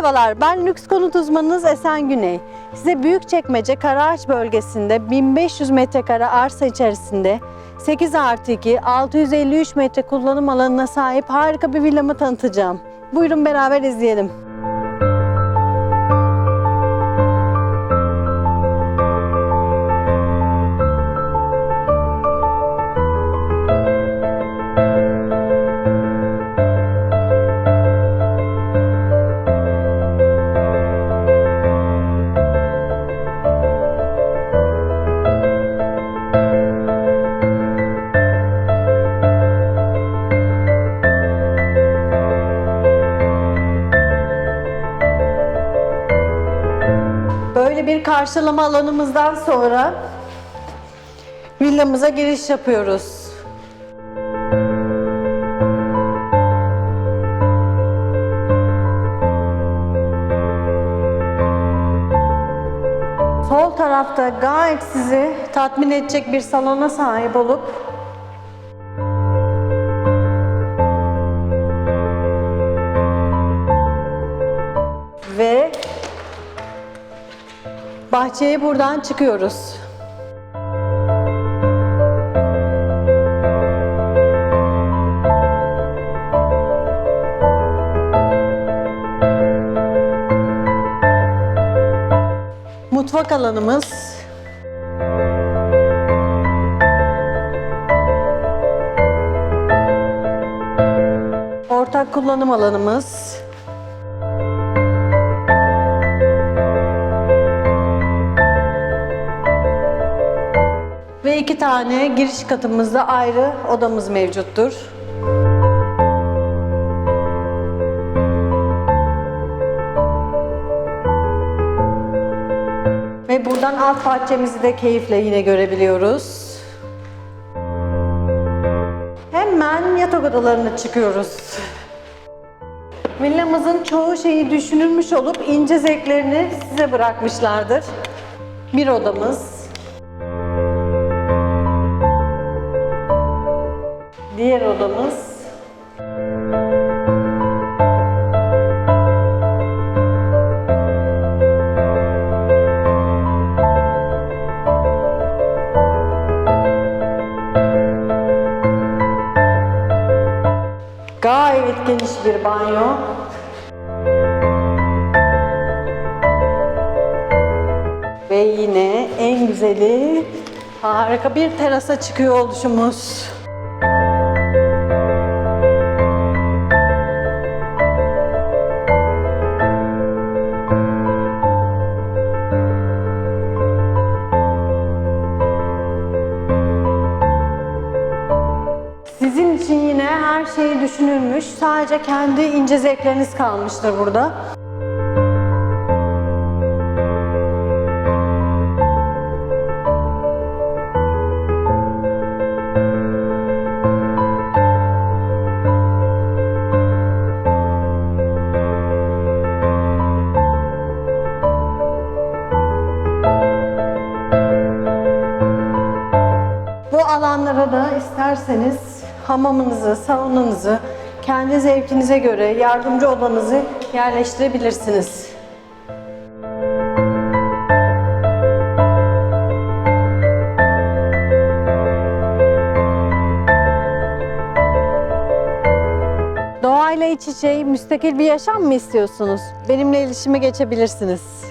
Merhabalar, ben lüks konut uzmanınız Esen Güney. Size Büyükçekmece Karaağaç bölgesinde 1500 metrekare arsa içerisinde 8 artı 2, 653 metre kullanım alanına sahip harika bir villamı tanıtacağım. Buyurun beraber izleyelim. Böyle bir karşılama alanımızdan sonra villamıza giriş yapıyoruz. Sol tarafta gayet sizi tatmin edecek bir salona sahip olup bahçeye buradan çıkıyoruz. Mutfak alanımız. Ortak kullanım alanımız. İki tane giriş katımızda ayrı odamız mevcuttur. Ve buradan alt bahçemizi de keyifle yine görebiliyoruz. Hemen yatak odalarına çıkıyoruz. Villamızın çoğu şeyi düşünülmüş olup ince zevklerini size bırakmışlardır. Bir odamız. Diğer odamız. Gayet geniş bir banyo. Ve yine en güzeli harika bir terasa çıkıyor oluşumuz. Her şey düşünülmüş. Sadece kendi ince zevkleriniz kalmıştır burada. Bu alanlara da isterseniz hamamınızı, saunanızı kendi zevkinize göre yardımcı odanızı yerleştirebilirsiniz. Doğayla iç içe müstakil bir yaşam mı istiyorsunuz? Benimle iletişime geçebilirsiniz.